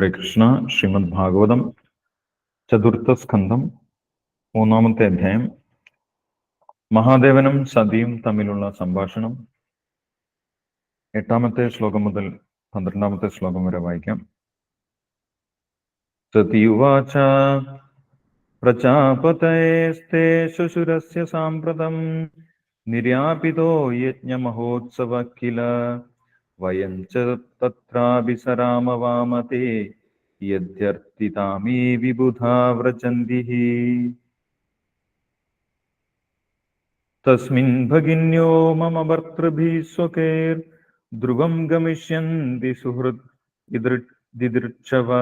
ഹരേ കൃഷ്ണ ശ്രീമദ് ഭാഗവതം ചതുർത്ഥ സ്കന്ധം മൂന്നാമത്തെ അധ്യായം മഹാദേവനും സതിയും തമ്മിലുള്ള സംഭാഷണം. എട്ടാമത്തെ ശ്ലോകം മുതൽ പന്ത്രണ്ടാമത്തെ ശ്ലോകം വരെ വായിക്കാം. സതിയുവാച പ്രജാപതേസ്തേ ശുശുരസ്യ സാമ്പ്രതം നിര്യാപിതോ യജ്ഞമഹോത്സവ കില. वयं च तत्राभिसरामवामते यद्यर्थितामी विबुधा व्रजन्तिः तस्मिन् भगिन्यो मम भर्तृभिः स्वकेर्ध्रुवं गमिष्यन्ति सुहृत् दिदृ- दिदृक्षव।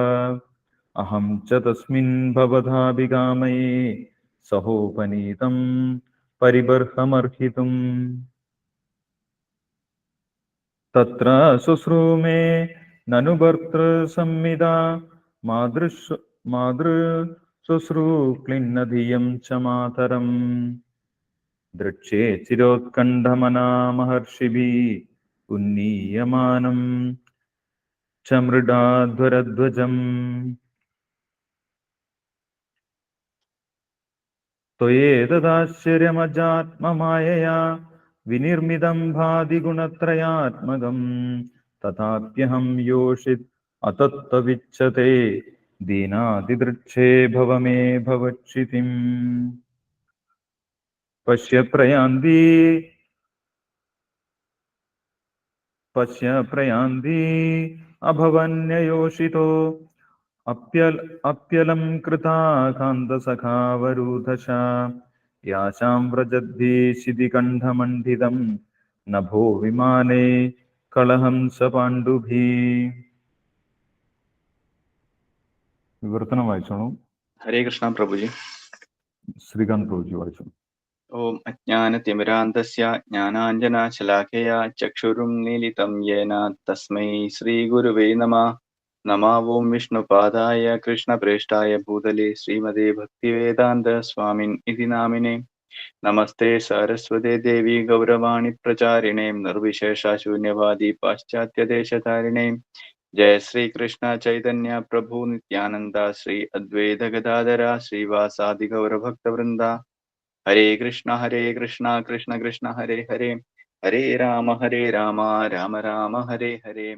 अहं च तस्मिन् भवधाभिगामये सहोपनीतम् परिबर्हमर्हितुम्। तत्र शुश्रूमे ननु भर्तृसंविदा मातृश् मातृशुश्रूक्लिन्नधियं च मातरम्। दृक्षे चिरोत्कण्ठमना महर्षिभिः उन्नीयमानम् च मृडाध्वरध्वजम्। त्वयेतदाश्चर्यमजात्ममायया विनिर्मितं भाति गुणत्रयात्मकम् तथाप्यहं योषित् अतत्त्वविच्छते दीनातिदृक्षे भव मे भवक्षितिम् पश्य प्रयान्ति। पश्य प्रयान्ति। अभवन्ययोषितो। अप्यल, अप्यलं कृता कान्तसखावरूधशा। यासां व्रजद्धि शितिकण्ठमण्डितं नभो विमाने कलहंस पाण्डुभिः വിവർത്തനം വായിച്ചോളൂ ഹരേ കൃഷ്ണ പ്രഭുജി ശ്രീകാന്ത് പ്രഭുജി വായിച്ചു ഓം അജ്ഞാനതിമിരാന്തസ്യ ജ്ഞാനാഞ്ജനശലാഖയ ചക്ഷുരുന്മീലിതം യേന തസ്മൈ ശ്രീഗുരുവേ നമ നമാ ഓം വിഷ്ണുപാദായ കൃഷ്ണപ്രേഷ്ഠായ ഭൂതലേ ശ്രീമതേ ഭക്തിവേദാന്ത സ്വാമിൻ ഇതി നാമിനെ നമസ്തേ സരസ്വതേ ദേവി ഗൗരവാണി പ്രചാരിണേ നിർവിശേഷ ശൂന്യവാദി പാശ്ചാത്യദേശധാരിണേ ജയ ശ്രീ കൃഷ്ണ ചൈതന്യ പ്രഭു നിത്യാനന്ദ ശ്രീ അദ്വൈത ഗദാധര ശ്രീവാസാദി ഗൗരഭക്തവൃന്ദ ഹരേ കൃഷ്ണ ഹരേ കൃഷ്ണ കൃഷ്ണ കൃഷ്ണ ഹരേ ഹരേ ഹരേ രാമ ഹരേ രാമ രാമ രാമ ഹരേ ഹരേ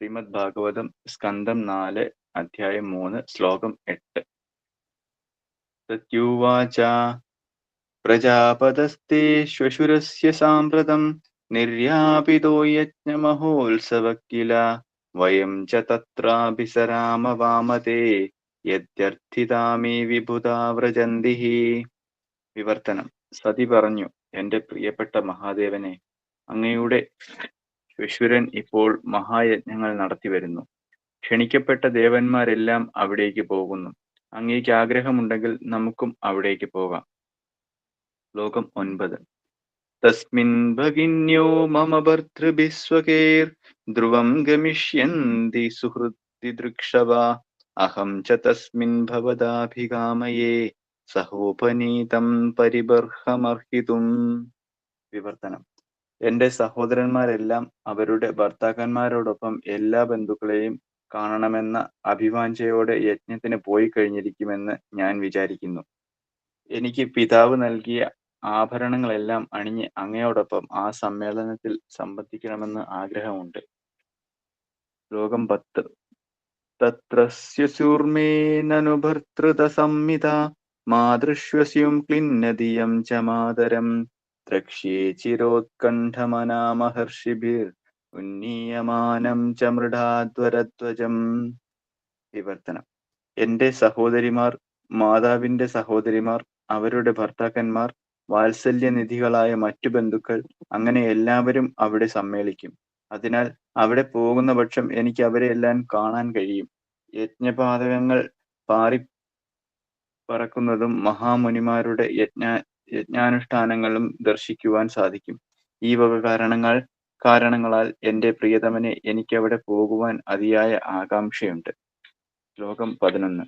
ശ്രീമദ് ഭാഗവതം സ്കന്ധം നാല് അധ്യായം മൂന്ന് ശ്ലോകം എട്ട്. സത്യുവാച. പ്രജാപതസ്തേ ശ്വശുരസ്യ സാമ്പ്രതം നിർയാപിതോ യജ്ഞമഹോത്സവ കില വയം ച തത്രാഭിസരാമ വാമതേ യദ്യർത്ഥിതാമേ വിഭുതാ വ്രജന്തി. വിവർത്തനം. സതി പറഞ്ഞു എന്റെ പ്രിയപ്പെട്ട മഹാദേവനെ അങ്ങയുടെ വിശ്വരൻ ഇപ്പോൾ മഹായജ്ഞങ്ങൾ നടത്തിവരുന്നു ക്ഷണിക്കപ്പെട്ട ദേവന്മാരെല്ലാം അവിടേക്ക് പോകുന്നു. അങ്ങേക്ക് ആഗ്രഹമുണ്ടെങ്കിൽ നമുക്കും അവിടേക്ക് പോകാം. ലോകം ഒൻപത്. തസ്മിൻ ഭഗിന്യോ മമ ഭർത്തൃഭിസ്വകേർ ധ്രുവം ഗമിഷ്യന്തി സുഹൃത്തി ദൃക്ഷവ അഹം ച തസ്മിൻ ഭവതാഭികാമയേ സഹോപനീതം പരിബർഹമർഹിതും. വിവർത്തനം. എന്റെ സഹോദരന്മാരെല്ലാം അവരുടെ ഭർത്താക്കന്മാരോടൊപ്പം എല്ലാ ബന്ധുക്കളെയും കാണണമെന്ന അഭിവാഞ്ചയോടെ യജ്ഞത്തിന് പോയി കഴിഞ്ഞിരിക്കുമെന്ന് ഞാൻ വിചാരിക്കുന്നു. എനിക്ക് പിതാവ് നൽകിയ ആഭരണങ്ങളെല്ലാം അണിഞ്ഞ് അങ്ങയോടൊപ്പം ആ സമ്മേളനത്തിൽ സംബന്ധിക്കണമെന്ന് ആഗ്രഹമുണ്ട്. ലോകം പത്ത്. തത്രസ്യൂർമേ നനു ഭർത്തൃത സംഹിത മാതൃശ്വസ്യും ക്ലിന്നതിയം ച മാതരം. ചിരോത്കണ്ഠമനാമഹർഷിഭിർ ഉന്നീയമാനം ച മൃഡാധ്വരധ്വജം. വിവർത്തനം. എന്റെ സഹോദരിമാർ മാതാവിന്റെ സഹോദരിമാർ അവരുടെ ഭർത്താക്കന്മാർ വാത്സല്യനിധികളായ മറ്റു ബന്ധുക്കൾ അങ്ങനെ എല്ലാവരും അവിടെ സമ്മേളിക്കും. അതിനാൽ അവിടെ പോകുന്ന പക്ഷം എനിക്ക് അവരെ എല്ലാം കാണാൻ കഴിയും. യജ്ഞപാതകങ്ങൾ പാറി പറക്കുന്നതും മഹാമുനിമാരുടെ യജ്ഞ യജ്ഞാനുഷ്ഠാനങ്ങളും ദർശിക്കുവാൻ സാധിക്കും. ഈ വക കാരണങ്ങൾ കാരണങ്ങളാൽ എന്റെ പ്രിയതമനെ എനിക്കവിടെ പോകുവാൻ അതിയായ ആകാംക്ഷയുണ്ട്. ശ്ലോകം പതിനൊന്ന്.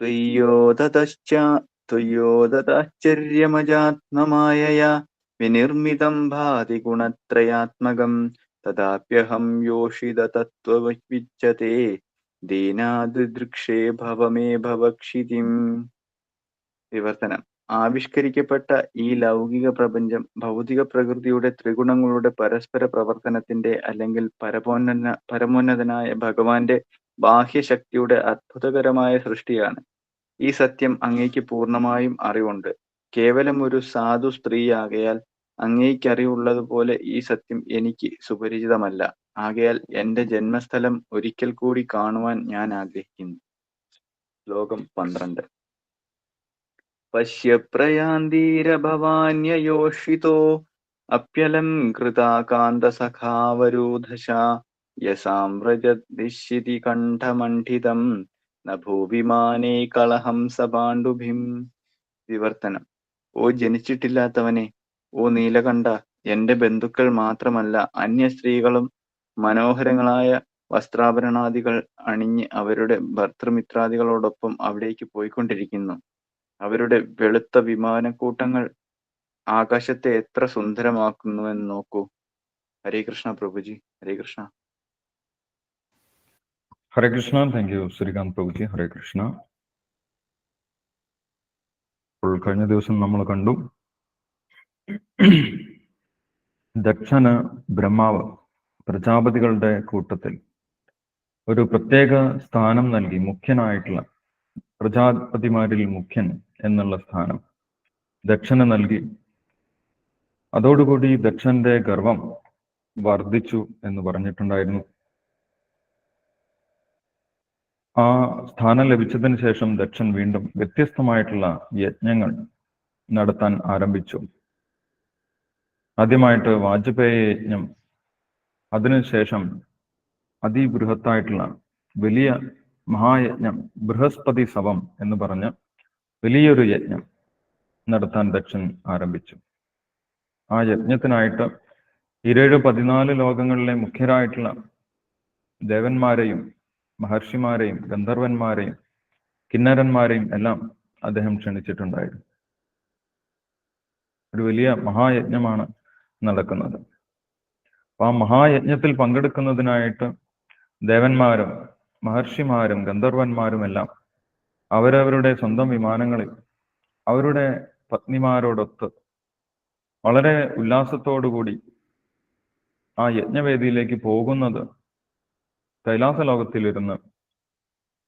ത്വയ്യോദതാശ്ചര്യമജാത്മമായയാ വിനിർമ്മിതം ഭാതി ഗുണത്രയാത്മകം തഥാപ്യഹം തത്വവിച്ചതേ ദീനാദൃക്ഷേ ഭവമേ ഭവക്ഷിതിം. വിവർത്തനം. ആവിഷ്കരിക്കപ്പെട്ട ഈ ലൗകിക പ്രപഞ്ചം ഭൗതിക പ്രകൃതിയുടെ ത്രിഗുണങ്ങളുടെ പരസ്പര പ്രവർത്തനത്തിന്റെ അല്ലെങ്കിൽ പരമോന്നത പരമോന്നതനായ ഭഗവാന്റെ ബാഹ്യശക്തിയുടെ അത്ഭുതകരമായ സൃഷ്ടിയാണ്. ഈ സത്യം അങ്ങേക്ക് പൂർണമായും അറിവുണ്ട്. കേവലം ഒരു സാധു സ്ത്രീയാകയാൽ അങ്ങേക്ക് അറിവുള്ളതുപോലെ ഈ സത്യം എനിക്ക് സുപരിചിതമല്ല. ആകയാൽ എന്റെ ജന്മസ്ഥലം ഒരിക്കൽ കൂടി കാണുവാൻ ഞാൻ ആഗ്രഹിക്കുന്നു. ശ്ലോകം പന്ത്രണ്ട്. പശ്യ പ്രയാന്തീരഭവാന്യയോഷിതോ അപ്യലം കൃതാകാന്തസഖാവരോധശ യസാമ്രജദ്ശിതി കണ്ഠമണ്ഠിതം നഭൂവിമാനേ ഭൂവിമാനേ കളഹംസ വിവർത്തനം. ഓ ജനിച്ചിട്ടില്ലാത്തവനെ ഓ നീലകണ്ഠ എന്റെ ബന്ധുക്കൾ മാത്രമല്ല അന്യ സ്ത്രീകളും മനോഹരങ്ങളായ വസ്ത്രാഭരണാദികൾ അണിഞ്ഞ് അവരുടെ ഭർത്തൃമിത്രാദികളോടൊപ്പം അവിടേക്ക് പോയിക്കൊണ്ടിരിക്കുന്നു. അവരുടെ വെളുത്ത വിമാനക്കൂട്ടങ്ങൾ ആകാശത്തെ എത്ര സുന്ദരമാക്കുന്നു എന്ന് നോക്കൂ. Hare Krishna Prabhuji Hare Krishna. Hare Krishna thank you Srikanth Prabhuji Hare Krishna. കഴിഞ്ഞ ദിവസം നമ്മൾ കണ്ടു ദക്ഷന് ബ്രഹ്മാവ് പ്രജാപതികളുടെ കൂട്ടത്തിൽ ഒരു പ്രത്യേക സ്ഥാനം നൽകി മുഖ്യനായിട്ടുള്ള പ്രജാപതിമാരിൽ മുഖ്യൻ എന്നുള്ള സ്ഥാനം ദക്ഷന് നൽകി. അതോടുകൂടി ദക്ഷന്റെ ഗർവം വർദ്ധിച്ചു എന്ന് പറഞ്ഞിട്ടുണ്ടായിരുന്നു. ആ സ്ഥാനം ലഭിച്ചതിന് ശേഷം ദക്ഷൻ വീണ്ടും വ്യത്യസ്തമായിട്ടുള്ള യജ്ഞങ്ങൾ നടത്താൻ ആരംഭിച്ചു. ആദ്യമായിട്ട് വാജ്പേയ യജ്ഞം. അതിനുശേഷം അതിബൃഹത്തായിട്ടുള്ള വലിയ മഹായജ്ഞം ബൃഹസ്പതി സവം എന്ന് പറഞ്ഞ് വലിയൊരു യജ്ഞം നടത്താൻ ദക്ഷൻ ആരംഭിച്ചു. ആ യജ്ഞത്തിനായിട്ട് ഇരേഴ് പതിനാല് ലോകങ്ങളിലെ മുഖ്യരായിട്ടുള്ള ദേവന്മാരെയും മഹർഷിമാരെയും ഗന്ധർവന്മാരെയും കിന്നരന്മാരെയും എല്ലാം അദ്ദേഹം ക്ഷണിച്ചിട്ടുണ്ടായിരുന്നു. ഒരു വലിയ മഹായജ്ഞമാണ് നടക്കുന്നത്. അപ്പൊ ആ മഹായജ്ഞത്തിൽ പങ്കെടുക്കുന്നതിനായിട്ട് ദേവന്മാരും മഹർഷിമാരും ഗന്ധർവന്മാരും എല്ലാം അവരവരുടെ സ്വന്തം വിമാനങ്ങളിൽ അവരുടെ പത്നിമാരോടൊത്ത് വളരെ ഉല്ലാസത്തോടുകൂടി ആ യജ്ഞവേദിയിലേക്ക് പോകുന്നത് കൈലാസ ലോകത്തിലിരുന്ന്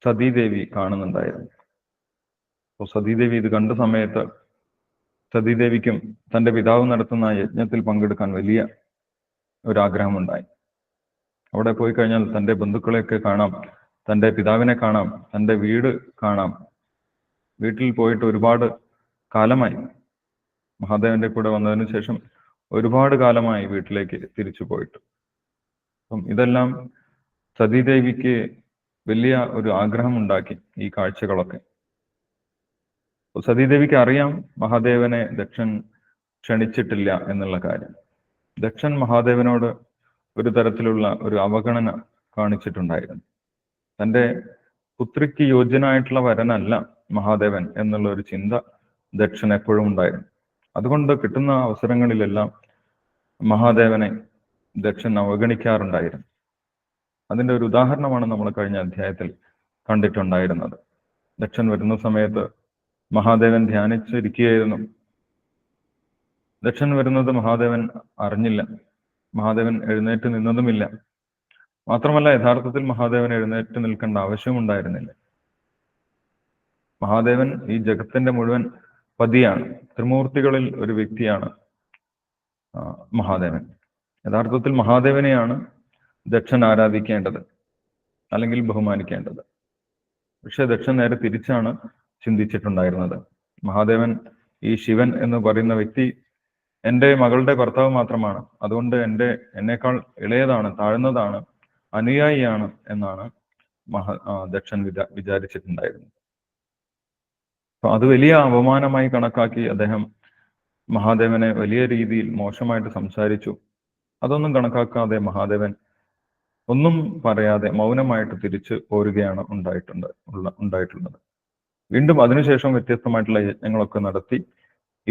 സതീദേവി കാണുന്നുണ്ടായിരുന്നു. അപ്പോൾ സതീദേവി ഇത് കണ്ട സമയത്ത് സതീദേവിക്കും തന്റെ പിതാവ് നടത്തുന്ന യജ്ഞത്തിൽ പങ്കെടുക്കാൻ വലിയ ഒരാഗ്രഹമുണ്ടായി. അവിടെ പോയി കഴിഞ്ഞാൽ തന്റെ ബന്ധുക്കളെയൊക്കെ കാണാം. തന്റെ പിതാവിനെ കാണാം തന്റെ വീട് കാണാം. വീട്ടിൽ പോയിട്ട് ഒരുപാട് കാലമായി. മഹാദേവന്റെ കൂടെ വന്നതിന് ശേഷം ഒരുപാട് കാലമായി വീട്ടിലേക്ക് തിരിച്ചു പോയിട്ട്. അപ്പം ഇതെല്ലാം സതീദേവിക്ക് വലിയ ഒരു ആഗ്രഹം ഉണ്ടാക്കി ഈ കാഴ്ചകളൊക്കെ. സതീദേവിക്ക് അറിയാം മഹാദേവനെ ദക്ഷൻ ക്ഷണിച്ചിട്ടില്ല എന്നുള്ള കാര്യം. ദക്ഷൻ മഹാദേവനോട് ഒരു തരത്തിലുള്ള ഒരു അവഗണന കാണിച്ചിട്ടുണ്ടായിരുന്നു. തന്റെ പുത്രിക്ക് യോജ്യനായിട്ടുള്ള വരനല്ല മഹാദേവൻ എന്നുള്ള ഒരു ചിന്ത ദക്ഷൻ എപ്പോഴും ഉണ്ടായിരുന്നു. അതുകൊണ്ട് കിട്ടുന്ന അവസരങ്ങളിലെല്ലാം മഹാദേവനെ ദക്ഷൻ അവഗണിക്കാറുണ്ടായിരുന്നു. അതിന്റെ ഒരു ഉദാഹരണമാണ് നമ്മൾ കഴിഞ്ഞ അധ്യായത്തിൽ കണ്ടിട്ടുണ്ടായിരുന്നത്. ദക്ഷൻ വരുന്ന സമയത്ത് മഹാദേവൻ ധ്യാനിച്ചിരിക്കുകയായിരുന്നു. ദക്ഷൻ വരുന്നത് മഹാദേവൻ അറിഞ്ഞില്ല. മഹാദേവൻ എഴുന്നേറ്റ് നിന്നതുമില്ല. മാത്രമല്ല യഥാർത്ഥത്തിൽ മഹാദേവൻ എഴുന്നേറ്റ് നിൽക്കേണ്ട ആവശ്യമുണ്ടായിരുന്നില്ല. മഹാദേവൻ ഈ ജഗത്തിന്റെ മുഴുവൻ പതിയാണ്. ത്രിമൂർത്തികളിൽ ഒരു വ്യക്തിയാണ് മഹാദേവൻ. യഥാർത്ഥത്തിൽ മഹാദേവനെയാണ് ദക്ഷൻ ആരാധിക്കേണ്ടത് അല്ലെങ്കിൽ ബഹുമാനിക്കേണ്ടത്. പക്ഷെ ദക്ഷൻ നേരെ തിരിച്ചാണ് ചിന്തിച്ചിട്ടുണ്ടായിരുന്നത്. മഹാദേവൻ ഈ ശിവൻ എന്ന് പറയുന്ന വ്യക്തി എന്റെ മകളുടെ ഭർത്താവ് മാത്രമാണ്. അതുകൊണ്ട് എന്റെ എന്നേക്കാൾ ഇളയതാണ് താഴ്ന്നതാണ്. അനുയായിയാണ് എന്നാണ് മഹ ദക്ഷൻ വിചാ വിചാരിച്ചിട്ടുണ്ടായിരുന്നത്. അപ്പൊ അത് വലിയ അപമാനമായി കണക്കാക്കി അദ്ദേഹം മഹാദേവനെ വലിയ രീതിയിൽ മോശമായിട്ട് സംസാരിച്ചു. അതൊന്നും കണക്കാക്കാതെ മഹാദേവൻ ഒന്നും പറയാതെ മൗനമായിട്ട് തിരിച്ചു പോരുകയാണ് ഉണ്ടായിട്ടുണ്ട് ഉള്ള ഉണ്ടായിട്ടുള്ളത്. വീണ്ടും അതിനുശേഷം വ്യത്യസ്തമായിട്ടുള്ള യജ്ഞങ്ങളൊക്കെ നടത്തി.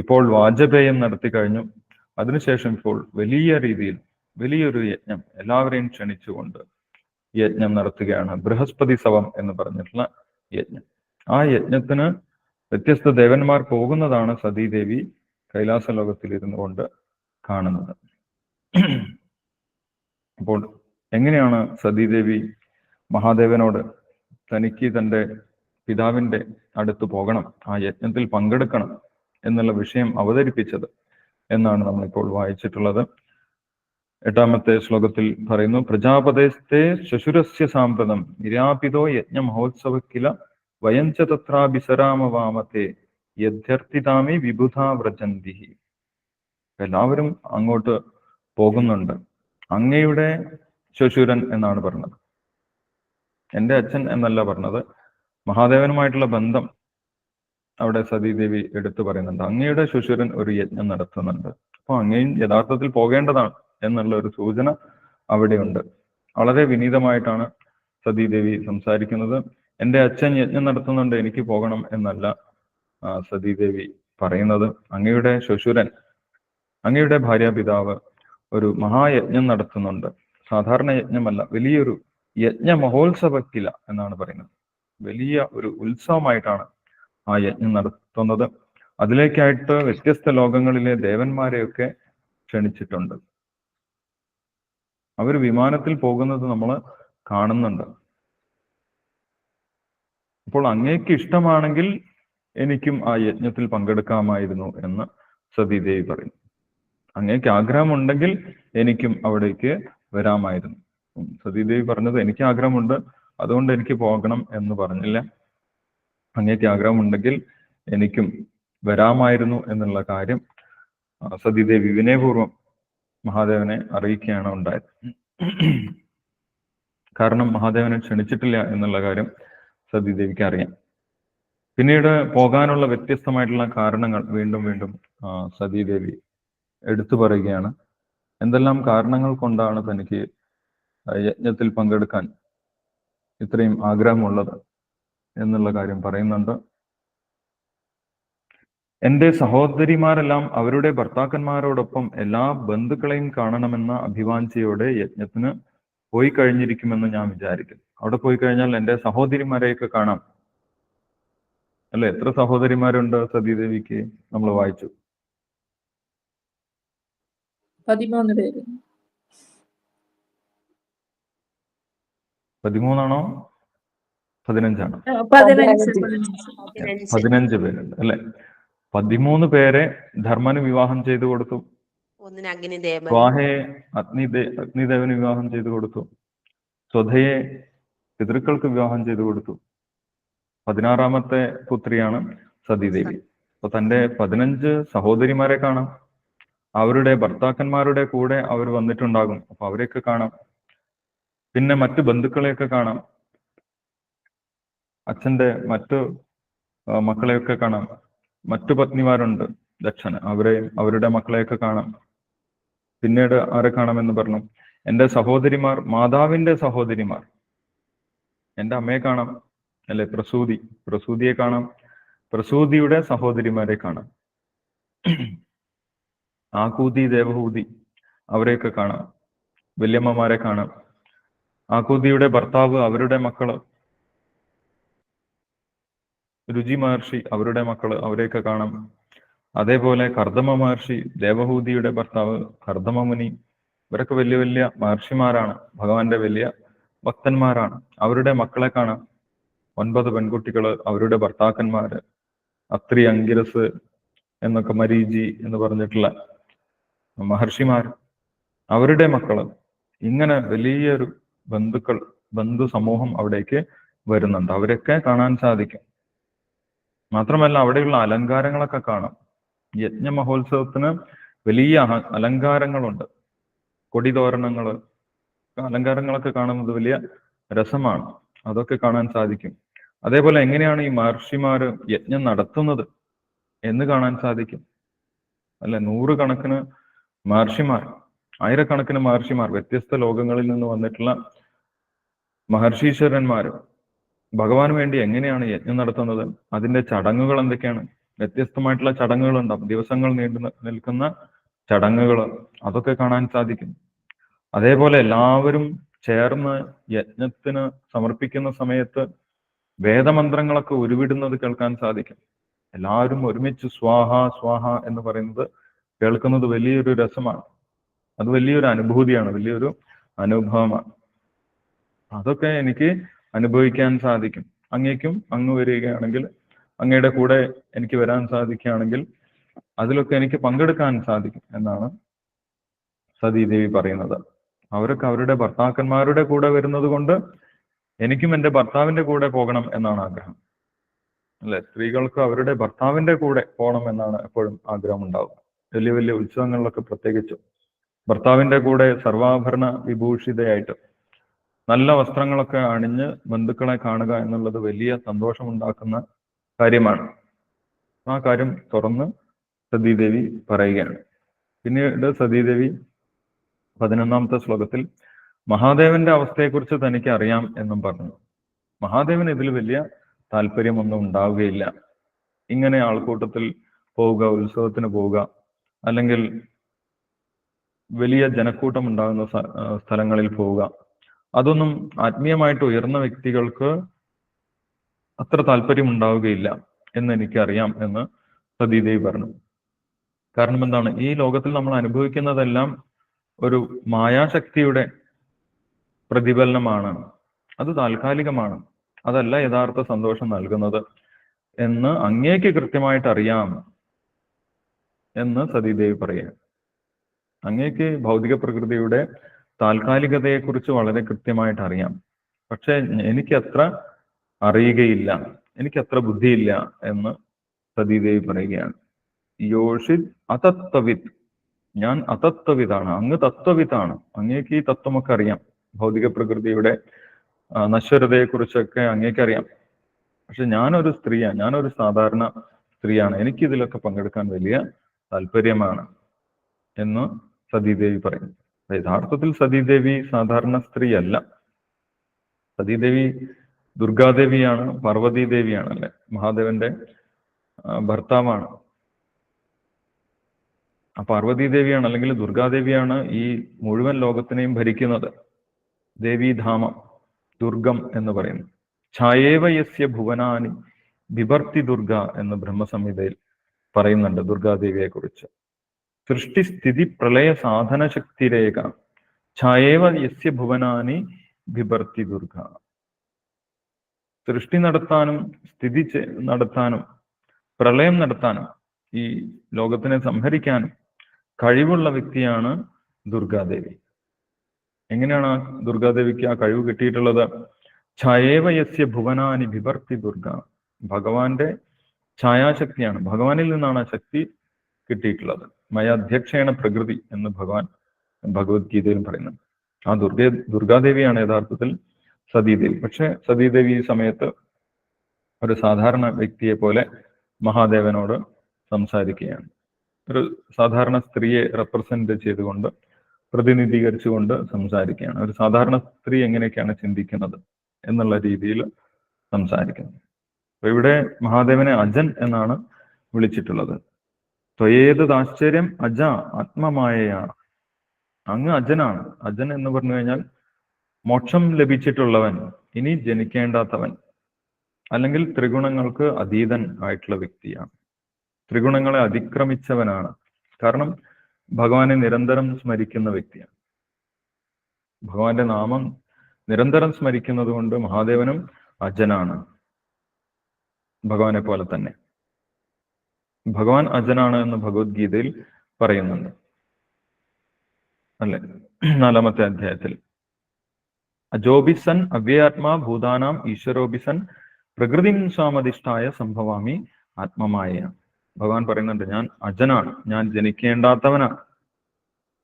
ഇപ്പോൾ വാജപേയം നടത്തി കഴിഞ്ഞു. അതിനുശേഷം ഇപ്പോൾ വലിയ രീതിയിൽ വലിയൊരു യജ്ഞം എല്ലാവരെയും ക്ഷണിച്ചുകൊണ്ട് യജ്ഞം നടത്തുകയാണ്. ബൃഹസ്പതി സവം എന്ന് പറഞ്ഞിട്ടുള്ള യജ്ഞം. ആ യജ്ഞത്തിന് വ്യത്യസ്ത ദേവന്മാർ പോകുന്നതാണ് സതീദേവി കൈലാസ ലോകത്തിൽ ഇരുന്നു കൊണ്ട് കാണുന്നത്. അപ്പോൾ എങ്ങനെയാണ് സതീദേവി മഹാദേവനോട് തനിക്ക് തന്റെ പിതാവിന്റെ അടുത്ത് പോകണം ആ യജ്ഞത്തിൽ പങ്കെടുക്കണം എന്നുള്ള വിഷയം അവതരിപ്പിച്ചത് എന്നാണ് നമ്മളിപ്പോൾ വായിച്ചിട്ടുള്ളത്. എട്ടാമത്തെ ശ്ലോകത്തിൽ പറയുന്നു പ്രജാപതേസ്തേ ശശുരസ്യ സാമ്പ്രതം നിരാപിതോ യജ്ഞ മഹോത്സവ കില വയഞ്ച തത്രാഭിസരാമവാമത്തെ യദ്ധ്യർത്ഥിതാമി വിബുധാ വ്രജന്തി. എല്ലാവരും അങ്ങോട്ട് പോകുന്നുണ്ട്. അങ്ങയുടെ ശശുരൻ എന്നാണ് പറഞ്ഞത്. എന്റെ അച്ഛൻ എന്നല്ല പറഞ്ഞത്. മഹാദേവനുമായിട്ടുള്ള ബന്ധം അവിടെ സതീദേവി എടുത്തു പറയുന്നുണ്ട്. അങ്ങയുടെ ശുശുരൻ ഒരു യജ്ഞം നടത്തുന്നുണ്ട്. അപ്പൊ അങ്ങയും യഥാർത്ഥത്തിൽ പോകേണ്ടതാണ്. എന്നുള്ള ഒരു സൂചന അവിടെയുണ്ട്. വളരെ വിനീതമായിട്ടാണ് സതീദേവി സംസാരിക്കുന്നത്. എന്റെ അച്ഛൻ യജ്ഞം നടത്തുന്നുണ്ട് എനിക്ക് പോകണം എന്നല്ല സതീദേവി പറയുന്നത്. അങ്ങയുടെ ശ്വശുരൻ അങ്ങയുടെ ഭാര്യാപിതാവ് ഒരു മഹായജ്ഞം നടത്തുന്നുണ്ട്. സാധാരണ യജ്ഞമല്ല വലിയൊരു യജ്ഞ മഹോത്സവക്കില എന്നാണ് പറയുന്നത്. വലിയ ഒരു ഉത്സവമായിട്ടാണ് ആ യജ്ഞം നടത്തുന്നത്. അതിലേക്കായിട്ട് വ്യത്യസ്ത ലോകങ്ങളിലെ ദേവന്മാരെയൊക്കെ ക്ഷണിച്ചിട്ടുണ്ട്. അവർ വിമാനത്തിൽ പോകുന്നത് നമ്മൾ കാണുന്നുണ്ട്. അപ്പോൾ അങ്ങേക്ക് ഇഷ്ടമാണെങ്കിൽ എനിക്കും ആ യജ്ഞത്തിൽ പങ്കെടുക്കാമായിരുന്നു എന്ന് സതീദേവി പറയും അങ്ങേക്ക് ആഗ്രഹമുണ്ടെങ്കിൽ എനിക്കും അവിടേക്ക് വരാമായിരുന്നു. സതീദേവി പറഞ്ഞത് എനിക്ക് ആഗ്രഹമുണ്ട് അതുകൊണ്ട് എനിക്ക് പോകണം എന്ന് പറഞ്ഞില്ല. അങ്ങേക്ക് ആഗ്രഹമുണ്ടെങ്കിൽ എനിക്കും വരാമായിരുന്നു എന്നുള്ള കാര്യം സതീദേവി വിനയപൂർവം മഹാദേവനെ അറിയിക്കുകയാണ് ഉണ്ടായത്. കാരണം മഹാദേവനെ ക്ഷണിച്ചിട്ടില്ല എന്നുള്ള കാര്യം സതീദേവിക്ക് അറിയാം. പിന്നീട് പോകാനുള്ള വ്യത്യസ്തമായിട്ടുള്ള കാരണങ്ങൾ വീണ്ടും വീണ്ടും സതീദേവി എടുത്തു പറയുകയാണ്. എന്തെല്ലാം കാരണങ്ങൾ കൊണ്ടാണ് തനിക്ക് യജ്ഞത്തിൽ പങ്കെടുക്കാൻ ഇത്രയും ആഗ്രഹമുള്ളത് എന്നുള്ള കാര്യം പറയുന്നുണ്ട്. എന്റെ സഹോദരിമാരെല്ലാം അവരുടെ ഭർത്താക്കന്മാരോടൊപ്പം എല്ലാ ബന്ധുക്കളെയും കാണണമെന്ന അഭിവാഞ്ചയോടെ യജ്ഞത്തിന് പോയി കഴിഞ്ഞിരിക്കുമെന്ന് ഞാൻ വിചാരിക്കുന്നു. അവിടെ പോയി കഴിഞ്ഞാൽ എന്റെ സഹോദരിമാരെയൊക്കെ കാണാം. അല്ലെ? എത്ര സഹോദരിമാരുണ്ട് സതീദേവിക്ക്? നമ്മൾ വായിച്ചു. പതിമൂന്ന് പേര്. പതിമൂന്നാണോ? പതിനഞ്ചാണോ? പതിനഞ്ച് പേരുണ്ട്. അല്ലെ? പതിമൂന്ന് പേരെ ധർമ്മന് വിവാഹം ചെയ്തു കൊടുത്തു. ഒന്നിന് അഗ്നിദേവൻ സ്വാഹയെ അഗ്നിദേ അഗ്നിദേവന് വിവാഹം ചെയ്തു കൊടുത്തു. സ്വധയെ പിതൃക്കൾക്ക് വിവാഹം ചെയ്തു കൊടുത്തു. പതിനാറാമത്തെ പുത്രിയാണ് സതീദേവി. അപ്പൊ തന്റെ പതിനഞ്ച് സഹോദരിമാരെ കാണാം. അവരുടെ ഭർത്താക്കന്മാരുടെ കൂടെ അവർ വന്നിട്ടുണ്ടാകും. അപ്പൊ അവരെയൊക്കെ കാണാം. പിന്നെ മറ്റു ബന്ധുക്കളെയൊക്കെ കാണാം. അച്ഛന്റെ മറ്റു മക്കളെയൊക്കെ കാണാം. മറ്റു പത്നിമാരുണ്ട് ദക്ഷന്. അവരെയും അവരുടെ മക്കളെയൊക്കെ കാണാം. പിന്നീട് ആരെ കാണാമെന്ന് പറഞ്ഞു? എന്റെ സഹോദരിമാർ മാതാവിന്റെ സഹോദരിമാർ. എന്റെ അമ്മയെ കാണാം അല്ലെ പ്രസൂതി. പ്രസൂതിയെ കാണാം പ്രസൂതിയുടെ സഹോദരിമാരെ കാണാം. ആകൂതി ദേവഹൂതി അവരെയൊക്കെ കാണാം. വല്യമ്മമാരെ കാണാം. ആകൂതിയുടെ ഭർത്താവ് അവരുടെ മക്കൾ രുചി മഹർഷി അവരുടെ മക്കൾ അവരെയൊക്കെ കാണാം. അതേപോലെ കർദമ മഹർഷി ദേവഹൂതിയുടെ ഭർത്താവ് കർദമ മുനി ഇവരൊക്കെ വലിയ വലിയ മഹർഷിമാരാണ്. ഭഗവാന്റെ വലിയ ഭക്തന്മാരാണ്. അവരുടെ മക്കളെ കാണാം. ഒൻപത് പെൺകുട്ടികൾ അവരുടെ ഭർത്താക്കന്മാര് അത്രി അങ്കിരസ് എന്നൊക്കെ മരീചി എന്ന് പറഞ്ഞിട്ടുള്ള മഹർഷിമാർ അവരുടെ മക്കൾ ഇങ്ങനെ വലിയൊരു ബന്ധുക്കൾ ബന്ധു സമൂഹം അവിടേക്ക് വരുന്നുണ്ട്. അവരൊക്കെ കാണാൻ സാധിക്കും. മാത്രമല്ല അവിടെയുള്ള അലങ്കാരങ്ങളൊക്കെ കാണാം. യജ്ഞ മഹോത്സവത്തിന് വലിയ അലങ്കാരങ്ങളുണ്ട്. കൊടിതോരണങ്ങൾ അലങ്കാരങ്ങളൊക്കെ കാണുന്നത് വലിയ രസമാണ്. അതൊക്കെ കാണാൻ സാധിക്കും. അതേപോലെ എങ്ങനെയാണ് ഈ മഹർഷിമാര് യജ്ഞം നടത്തുന്നത് എന്ന് കാണാൻ സാധിക്കും? അല്ലെ നൂറുകണക്കിന് മഹർഷിമാർ ആയിരക്കണക്കിന് മഹർഷിമാർ വ്യത്യസ്ത ലോകങ്ങളിൽ നിന്ന് വന്നിട്ടുള്ള മഹർഷീശ്വരന്മാർ ഭഗവാന് വേണ്ടി എങ്ങനെയാണ് യജ്ഞം നടത്തുന്നത്? അതിന്റെ ചടങ്ങുകൾ എന്തൊക്കെയാണ്? വ്യത്യസ്തമായിട്ടുള്ള ചടങ്ങുകൾ ഉണ്ടാവും ദിവസങ്ങൾ നീണ്ടു നിൽക്കുന്ന ചടങ്ങുകൾ അതൊക്കെ കാണാൻ സാധിക്കും. അതേപോലെ എല്ലാവരും ചേർന്ന് യജ്ഞത്തിന് സമർപ്പിക്കുന്ന സമയത്ത് വേദമന്ത്രങ്ങളൊക്കെ ഉരുവിടുന്നത് കേൾക്കാൻ സാധിക്കും. എല്ലാവരും ഒരുമിച്ച് സ്വാഹ സ്വാഹ എന്ന് പറയുന്നത് കേൾക്കുന്നത് വലിയൊരു രസമാണ്. അത് വലിയൊരു അനുഭൂതിയാണ് വലിയൊരു അനുഭവമാണ്. അതൊക്കെ എനിക്ക് അനുഭവിക്കാൻ സാധിക്കും. അങ്ങേക്കും അങ്ങ് വരികയാണെങ്കിൽ അങ്ങയുടെ കൂടെ എനിക്ക് വരാൻ സാധിക്കുകയാണെങ്കിൽ അതിലൊക്കെ എനിക്ക് പങ്കെടുക്കാൻ സാധിക്കും എന്നാണ് സതീദേവി പറയുന്നത്. അവരൊക്കെ അവരുടെ ഭർത്താക്കന്മാരുടെ കൂടെ വരുന്നത് കൊണ്ട് എനിക്കും എന്റെ ഭർത്താവിന്റെ കൂടെ പോകണം എന്നാണ് ആഗ്രഹം. അല്ലെ? സ്ത്രീകൾക്ക് അവരുടെ ഭർത്താവിന്റെ കൂടെ പോകണം എന്നാണ് എപ്പോഴും ആഗ്രഹം ഉണ്ടാവുക വലിയ വലിയ ഉത്സവങ്ങളിലൊക്കെ പ്രത്യേകിച്ചും ഭർത്താവിന്റെ കൂടെ സർവാഭരണ വിഭൂഷിതയായിട്ട് നല്ല വസ്ത്രങ്ങളൊക്കെ അണിഞ്ഞ് ബന്ധുക്കളെ കാണുക എന്നുള്ളത് വലിയ സന്തോഷമുണ്ടാക്കുന്ന കാര്യമാണ്. ആ കാര്യം തുറന്ന് സതീദേവി പറയുകയാണ്. പിന്നീട് സതീദേവി പതിനൊന്നാമത്തെ ശ്ലോകത്തിൽ മഹാദേവന്റെ അവസ്ഥയെക്കുറിച്ച് തനിക്ക് അറിയാം എന്നും പറഞ്ഞു. മഹാദേവൻ ഇതിൽ വലിയ താല്പര്യമൊന്നും ഉണ്ടാവുകയില്ല. ഇങ്ങനെ ആൾക്കൂട്ടത്തിൽ പോവുക ഉത്സവത്തിന് പോവുക അല്ലെങ്കിൽ വലിയ ജനക്കൂട്ടം ഉണ്ടാകുന്ന സ്ഥലങ്ങളിൽ പോവുക അതൊന്നും ആത്മീയമായിട്ട് ഉയർന്ന വ്യക്തികൾക്ക് അത്ര താല്പര്യം ഉണ്ടാവുകയില്ല എന്ന് എനിക്കറിയാം എന്ന് സതീദേവി പറഞ്ഞു. കാരണം എന്താണ്? ഈ ലോകത്തിൽ നമ്മൾ അനുഭവിക്കുന്നതെല്ലാം ഒരു മായാശക്തിയുടെ പ്രതിഫലനമാണ്. അത് താൽക്കാലികമാണ്. അതല്ല യഥാർത്ഥ സന്തോഷം നൽകുന്നത് എന്ന് അങ്ങേക്ക് കൃത്യമായിട്ട് അറിയാം എന്ന് സതീദേവി പറയുക അങ്ങേക്ക് ഭൗതിക പ്രകൃതിയുടെ താൽക്കാലികതയെക്കുറിച്ച് വളരെ കൃത്യമായിട്ട് അറിയാം. പക്ഷെ എനിക്കത്ര അറിയുകയില്ല. എനിക്കത്ര ബുദ്ധിയില്ല എന്ന് സതീദേവി പറയുകയാണ്. യോഷിത് അതത്വവിത് ഞാൻ അതത്വവിതാണ് അങ്ങ് തത്വവിതാണ് അങ്ങേക്ക് ഈ തത്വമൊക്കെ അറിയാം. ഭൗതിക പ്രകൃതിയുടെ നശ്വരതയെക്കുറിച്ചൊക്കെ അങ്ങേക്കറിയാം പക്ഷെ ഞാനൊരു സ്ത്രീയാണ് ഞാനൊരു സാധാരണ സ്ത്രീയാണ്. എനിക്ക് ഇതിലൊക്കെ പങ്കെടുക്കാൻ വലിയ താല്പര്യമാണ് എന്ന് സതീദേവി പറയുന്നു. യഥാർത്ഥത്തിൽ സതീദേവി സാധാരണ സ്ത്രീയല്ല. സതീദേവി ദുർഗാദേവിയാണ് പാർവതി ദേവിയാണ് അല്ലെ മഹാദേവന്റെ ഭർത്താവാണ്. ആ പാർവതി ദേവിയാണ് അല്ലെങ്കിൽ ദുർഗാദേവിയാണ് ഈ മുഴുവൻ ലോകത്തിനെയും ഭരിക്കുന്നത്. ദേവീധാമം ദുർഗം എന്ന് പറയുന്നു. ഛായേവ യസ്യ ഭുവനാനി ബിഭർത്തി ദുർഗ എന്ന് ബ്രഹ്മസംഹിതയിൽ പറയുന്നുണ്ട് ദുർഗാദേവിയെ കുറിച്ച് സൃഷ്ടിസ്ഥിതി പ്രളയ സാധന ശക്തിരേഖ ഛായേവ യസ്യ ഭുവനാനി വിഭർത്തി ദുർഗ. സൃഷ്ടി നടത്താനും സ്ഥിതി നടത്താനും പ്രളയം നടത്താനും ഈ ലോകത്തിനെ സംഹരിക്കാനും കഴിവുള്ള വ്യക്തിയാണ് ദുർഗാദേവി. എങ്ങനെയാണ് ആ ദുർഗാദേവിക്ക് ആ കഴിവ് കിട്ടിയിട്ടുള്ളത്? ഛായേവ യസ്യ ഭുവനാനി വിഭർത്തി ദുർഗ. ഭഗവാന്റെ ഛായാശക്തിയാണ്. ഭഗവാനിൽ നിന്നാണ് ആ ശക്തി കിട്ടിയിട്ടുള്ളത്. മയാധ്യക്ഷേണ പ്രകൃതി എന്ന് ഭഗവാൻ ഭഗവത്ഗീതയിൽ പറയുന്നുണ്ട്. ആ ദുർഗ ദുർഗാദേവിയാണ് യഥാർത്ഥത്തിൽ സതീദേവി. പക്ഷെ സതീദേവി ഈ സമയത്ത് ഒരു സാധാരണ വ്യക്തിയെ പോലെ മഹാദേവനോട് സംസാരിക്കുകയാണ്. ഒരു സാധാരണ സ്ത്രീയെ റെപ്രസെന്റ് ചെയ്തുകൊണ്ട് പ്രതിനിധീകരിച്ചുകൊണ്ട് സംസാരിക്കുകയാണ്. ഒരു സാധാരണ സ്ത്രീ എങ്ങനെയൊക്കെയാണ് ചിന്തിക്കുന്നത് എന്നുള്ള രീതിയിൽ സംസാരിക്കുന്നത് അപ്പൊ ഇവിടെ മഹാദേവനെ അജൻ എന്നാണ് വിളിച്ചിട്ടുള്ളത്. ത്വയേത് ആശ്ചര്യം അജ ആത്മമായയാണ്. അങ്ങ് അജനാണ്. അജൻ എന്ന് പറഞ്ഞു കഴിഞ്ഞാൽ മോക്ഷം ലഭിച്ചിട്ടുള്ളവൻ ഇനി ജനിക്കേണ്ടാത്തവൻ അല്ലെങ്കിൽ ത്രിഗുണങ്ങൾക്ക് അതീതൻ ആയിട്ടുള്ള വ്യക്തിയാണ്. ത്രിഗുണങ്ങളെ അതിക്രമിച്ചവനാണ്. കാരണം ഭഗവാനെ നിരന്തരം സ്മരിക്കുന്ന വ്യക്തിയാണ്. ഭഗവാന്റെ നാമം നിരന്തരം സ്മരിക്കുന്നത് കൊണ്ട് മഹാദേവനും അജനാണ് ഭഗവാനെ പോലെ തന്നെ. ഭഗവാൻ അജനാണ് എന്ന് ഭഗവത്ഗീതയിൽ പറയുന്നുണ്ട്. അല്ലെ? നാലാമത്തെ അധ്യായത്തിൽ. അജോബിസൻ അവ്യാത്മാ ഭൂതാനാം ഈശ്വരോബിസൻ പ്രകൃതി സ്വാമധിഷ്ഠായ സംഭവാമി ആത്മമായ ഭഗവാൻ പറയുന്നുണ്ട് ഞാൻ അജനാണ് ഞാൻ ജനിക്കേണ്ടാത്തവനാണ്.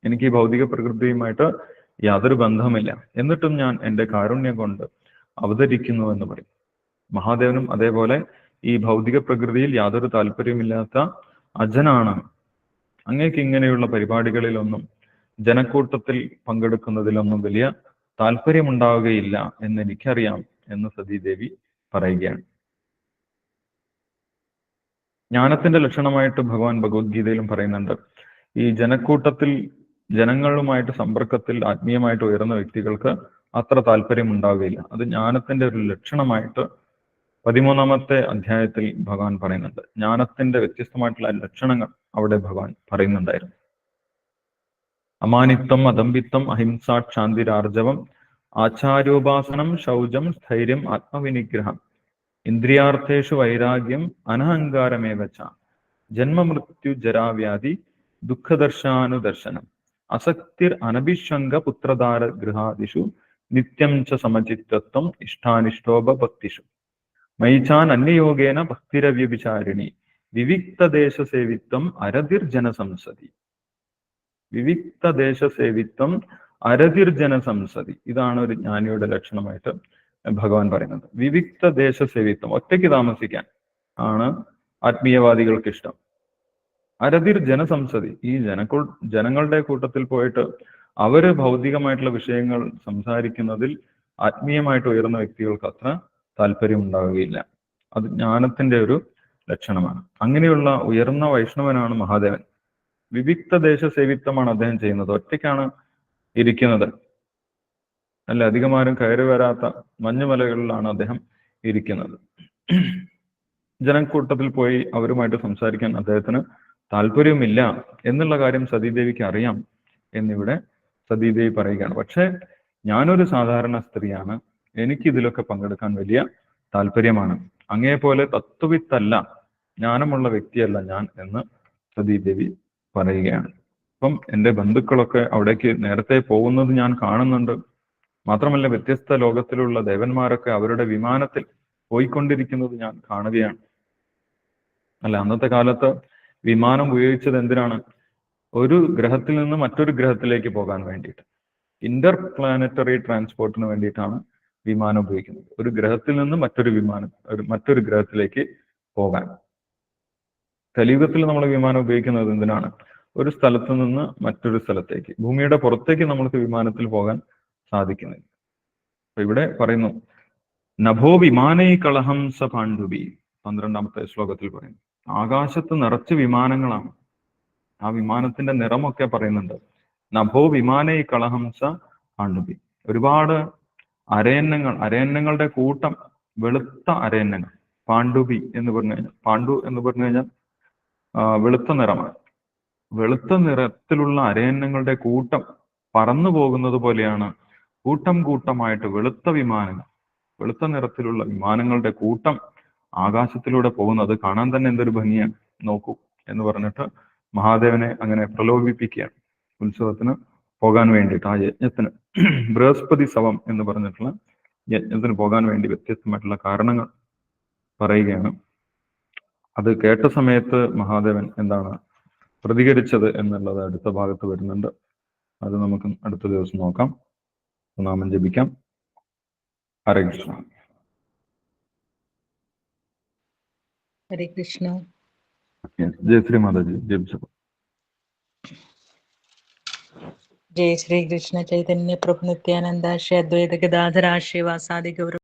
എനിക്ക് ഈ ഭൗതിക പ്രകൃതിയുമായിട്ട് യാതൊരു ബന്ധമില്ല. എന്നിട്ടും ഞാൻ എന്റെ കാരുണ്യം കൊണ്ട് അവതരിക്കുന്നു എന്ന് പറയും. മഹാദേവനും അതേപോലെ ഈ ഭൗതിക പ്രകൃതിയിൽ യാതൊരു താല്പര്യമില്ലാത്ത അജനാണ്. അങ്ങേക്ക് ഇങ്ങനെയുള്ള പരിപാടികളിലൊന്നും ജനക്കൂട്ടത്തിൽ പങ്കെടുക്കുന്നതിലൊന്നും വലിയ താല്പര്യമുണ്ടാവുകയില്ല എന്ന് എനിക്കറിയാം എന്ന് സതീദേവി പറയുകയാണ്. ജ്ഞാനത്തിന്റെ ലക്ഷണമായിട്ട് ഭഗവാൻ ഭഗവത്ഗീതയിലും പറയുന്നുണ്ട്. ഈ ജനക്കൂട്ടത്തിൽ ജനങ്ങളുമായിട്ട് സമ്പർക്കത്തിൽ ആത്മീയമായിട്ട് ഉയർന്ന വ്യക്തികൾക്ക് അത്ര താല്പര്യം ഉണ്ടാവുകയില്ല അത് ജ്ഞാനത്തിന്റെ ഒരു ലക്ഷണമായിട്ട് പതിമൂന്നാമത്തെ അധ്യായത്തിൽ ഭഗവാൻ പറയുന്നുണ്ട് ജ്ഞാനത്തിന്റെ വ്യത്യസ്തമായിട്ടുള്ള ലക്ഷണങ്ങൾ അവിടെ ഭഗവാൻ പറയുന്നുണ്ടായിരുന്നു. അമാനിത്വം അദംബിത്വം അഹിംസ ക്ഷാന്തിരാർജവം ആചാര്യോപാസനം ശൗചം സ്ഥൈര്യം ആത്മവിനിഗ്രഹം ഇന്ദ്രിയാർത്ഥേഷു വൈരാഗ്യം അനഹങ്കാരമേ വച്ച ജന്മമൃത്യു ജരാവ്യാധി ദുഃഖദർശാനുദർശനം അസക്തിർ അനഭിഷംഗ പുത്രധാര ഗൃഹാദിഷു നിത്യം ച സമചിത്തത്വം ഇഷ്ടാനിഷ്ടോപഭക്തിഷു. മൈചാൻ അന്യയോഗേന ഭക്തിരവ്യഭിചാരിണി. വിവിക്തദേശസേവിത്വം അരതിർജനസംസതി. വിവിക്തദേശസേവിത്വം അരതിർജനസംസതി. ഇതാണ് ഒരു ജ്ഞാനിയുടെ ലക്ഷണമായിട്ട് ഭഗവാൻ പറയുന്നത്. വിവിക്ത ദേശസേവിത്വം ഒറ്റയ്ക്ക് താമസിക്കാൻ ആണ് ആത്മീയവാദികൾക്ക് ഇഷ്ടം അരതിർ ജനസംസതി ഈ ജനക്കൂ ജനങ്ങളുടെ കൂട്ടത്തിൽ പോയിട്ട് അവർ ഭൗതികമായിട്ടുള്ള വിഷയങ്ങൾ സംസാരിക്കുന്നതിൽ ആത്മീയമായിട്ട് ഉയർന്ന വ്യക്തികൾക്ക് അത്ര താല്പര്യം ഉണ്ടാവുകയില്ല. അത് ജ്ഞാനത്തിന്റെ ഒരു ലക്ഷണമാണ്. അങ്ങനെയുള്ള ഉയർന്ന വൈഷ്ണവനാണ് മഹാദേവൻ. വിവിക്ത ദേശ സേവിത്വമാണ് അദ്ദേഹം ചെയ്യുന്നത്. ഒറ്റയ്ക്കാണ് ഇരിക്കുന്നത്. അല്ല അധികമാരും കയറി വരാത്ത മഞ്ഞുമലകളിലാണ് അദ്ദേഹം ഇരിക്കുന്നത്. ജനക്കൂട്ടത്തിൽ പോയി അവരുമായിട്ട് സംസാരിക്കാൻ അദ്ദേഹത്തിന് താല്പര്യമില്ല എന്നുള്ള കാര്യം സതീദേവിക്ക് അറിയാം എന്നിവിടെ സതീദേവി പറയുകയാണ്. പക്ഷെ ഞാനൊരു സാധാരണ സ്ത്രീയാണ്. എനിക്ക് ഇതിലൊക്കെ പങ്കെടുക്കാൻ വലിയ താല്പര്യമാണ്. അങ്ങേപോലെ തത്വവിത്തല്ല ജ്ഞാനമുള്ള വ്യക്തിയല്ല ഞാൻ എന്ന് സതീദേവി പറയുകയാണ്. അപ്പം എന്റെ ബന്ധുക്കളൊക്കെ അവിടേക്ക് നേരത്തെ പോകുന്നത് ഞാൻ കാണുന്നുണ്ട്. മാത്രമല്ല വ്യത്യസ്ത ലോകത്തിലുള്ള ദേവന്മാരൊക്കെ അവരുടെ വിമാനത്തിൽ പോയിക്കൊണ്ടിരിക്കുന്നത് ഞാൻ കാണുകയാണ്. അല്ല അന്നത്തെ കാലത്ത് വിമാനം ഉപയോഗിച്ചത് എന്തിനാണ്? ഒരു ഗ്രഹത്തിൽ നിന്ന് മറ്റൊരു ഗ്രഹത്തിലേക്ക് പോകാൻ വേണ്ടിയിട്ട്. ഇന്റർ പ്ലാനറ്ററി ട്രാൻസ്പോർട്ടിന് വേണ്ടിയിട്ടാണ് വിമാനം ഉപയോഗിക്കുന്നത്. ഒരു ഗ്രഹത്തിൽ നിന്ന് മറ്റൊരു വിമാനം ഒരു മറ്റൊരു ഗ്രഹത്തിലേക്ക് പോകാൻ. കലിയുഗത്തിൽ നമ്മൾ വിമാനം ഉപയോഗിക്കുന്നത് എന്തിനാണ്? ഒരു സ്ഥലത്ത് നിന്ന് മറ്റൊരു സ്ഥലത്തേക്ക് ഭൂമിയുടെ പുറത്തേക്ക് നമ്മൾക്ക് വിമാനത്തിൽ പോകാൻ സാധിക്കുന്നില്ല. അപ്പൊ ഇവിടെ പറയുന്നു നഭോ വിമാനൈ കളഹം സ പാണ്ഡുബി പന്ത്രണ്ടാമത്തെ ശ്ലോകത്തിൽ പറയുന്നു. ആകാശത്ത് നിറച്ച് വിമാനങ്ങളാണ്. ആ വിമാനത്തിന്റെ നിറമൊക്കെ പറയുന്നുണ്ട്. നഭോ വിമാനൈ കളഹം സ പാണ്ഡുബി ഒരുപാട് അരയന്നങ്ങൾ അരയന്നങ്ങളുടെ കൂട്ടം വെളുത്ത അരയന്നങ്ങൾ പാണ്ഡുബി എന്ന് പറഞ്ഞു കഴിഞ്ഞാൽ പാണ്ഡു എന്ന് പറഞ്ഞു കഴിഞ്ഞാൽ വെളുത്ത നിറമാണ്. വെളുത്ത നിറത്തിലുള്ള അരയന്നങ്ങളുടെ കൂട്ടം പറന്നു പോകുന്നത് പോലെയാണ് കൂട്ടം കൂട്ടമായിട്ട് വെളുത്ത വിമാനങ്ങൾ. വെളുത്ത നിറത്തിലുള്ള വിമാനങ്ങളുടെ കൂട്ടം ആകാശത്തിലൂടെ പോകുന്നത് കാണാൻ തന്നെ എന്തൊരു ഭംഗിയാണ്. നോക്കൂ എന്ന് പറഞ്ഞിട്ട് മഹാദേവനെ അങ്ങനെ പ്രലോഭിപ്പിക്കുകയാണ് ഉത്സവത്തിന്. പോകാൻ വേണ്ടിയിട്ട് ആ യജ്ഞത്തിന് ബൃഹസ്പതി സവം എന്ന് പറഞ്ഞിട്ടുള്ള യജ്ഞത്തിന് പോകാൻ വേണ്ടി വ്യത്യസ്തമായിട്ടുള്ള കാരണങ്ങൾ പറയുകയാണ്. അത് കേട്ട സമയത്ത് മഹാദേവൻ എന്താണ് പ്രതികരിച്ചത് എന്നുള്ളത് അടുത്ത ഭാഗത്ത് വരുന്നുണ്ട്. അത് നമുക്ക് അടുത്ത ദിവസം നോക്കാം. നാമം ജപിക്കാം. ഹരേ കൃഷ്ണ. ഹരേ കൃഷ്ണ. ജയ ശ്രീ മാതാജി. ജപിച്ചത് ജയ ശ്രീകൃഷ്ണ ചൈതന്യ പ്രഭു നിത്യാനന്ദ ശ്രീ അദ്വൈത ഗദാധര ശ്രീവാസാദി ഗൗരവ